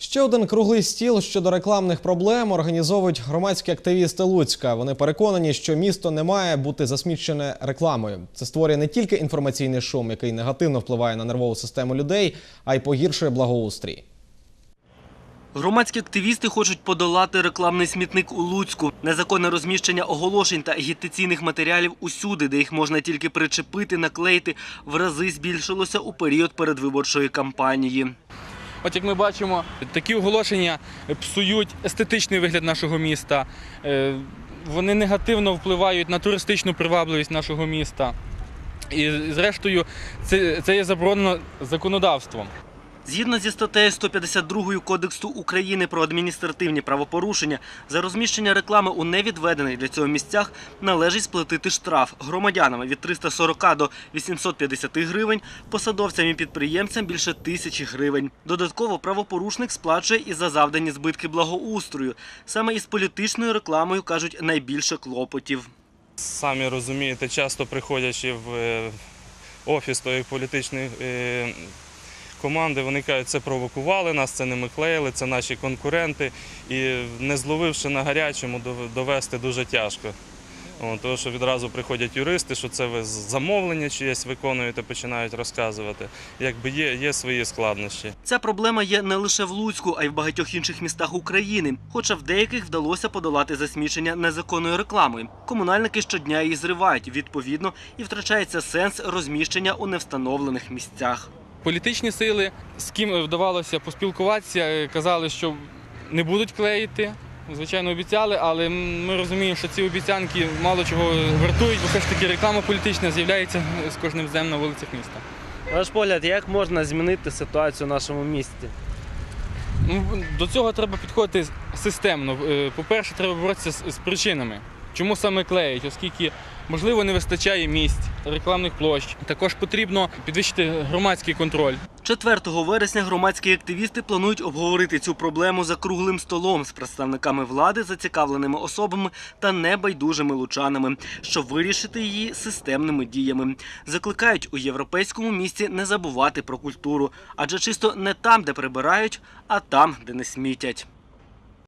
Ще один круглий стіл щодо рекламних проблем організовують громадські активісти Луцька. Вони переконані, що місто не має бути засмічене рекламою. Це створює не тільки інформаційний шум, який негативно впливає на нервову систему людей, а й погіршує благоустрій. Громадські активісти хочуть подолати рекламний смітник у Луцьку, незаконне розміщення оголошень та агітаційних матеріалів усюди, де їх можна тільки причепити, наклеїти, в рази збільшилося у період передвиборчої кампанії. От як ми бачимо, такі оголошення псують естетичний вигляд нашого міста. Е, Вони негативно впливають на туристичну привабливість нашого міста. І зрештою, це, це є заборонено законодавством. Згідно зі статтею 152 Кодексу України про адміністративні правопорушення, за розміщення реклами у невідведених для цього місцях належить сплатити штраф громадянам від 340 до 850 гривень, посадовцям і підприємцям більше тисячі гривень. Додатково правопорушник сплачує і за завдані збитки благоустрою. Саме із політичною рекламою кажуть найбільше клопотів. Самі розумієте, часто приходячи в е, офіс тої політичної е, команди, вони кажуть, це провокували нас, це не ми клеїли, це наші конкуренти. І не зловивши на гарячому, дов- довести дуже тяжко. Тому що відразу приходять юристи, що це ви замовлення чиєсь виконуєте, починають розказувати. Якби є, є свої складнощі. Ця проблема є не лише в Луцьку, а й в багатьох інших містах України. Хоча в деяких вдалося подолати засмічення незаконною рекламою. Комунальники щодня її зривають, відповідно, і втрачається сенс розміщення у невстановлених місцях. Політичні сили, з ким вдавалося поспілкуватися, е, казали, що не будуть клеїти. Звичайно, обіцяли, але ми розуміємо, що ці обіцянки мало чого вартують, бо все ж таки реклама політична з'являється з кожним днем на вулицях міста. На ваш погляд, як можна змінити ситуацію в нашому місті? Ну, до цього треба підходити системно. Е, По-перше, треба боротися з причинами. Чому саме клеять, оскільки можливо не вистачає місць, рекламних площ. Також потрібно підвищити громадський контроль. 4 вересня громадські активісти планують обговорити цю проблему за круглим столом з представниками влади, зацікавленими особами та небайдужими лучанами, щоб вирішити її системними діями. Закликають у європейському місті не забувати про культуру, адже чисто не там, де прибирають, а там, де не смітять.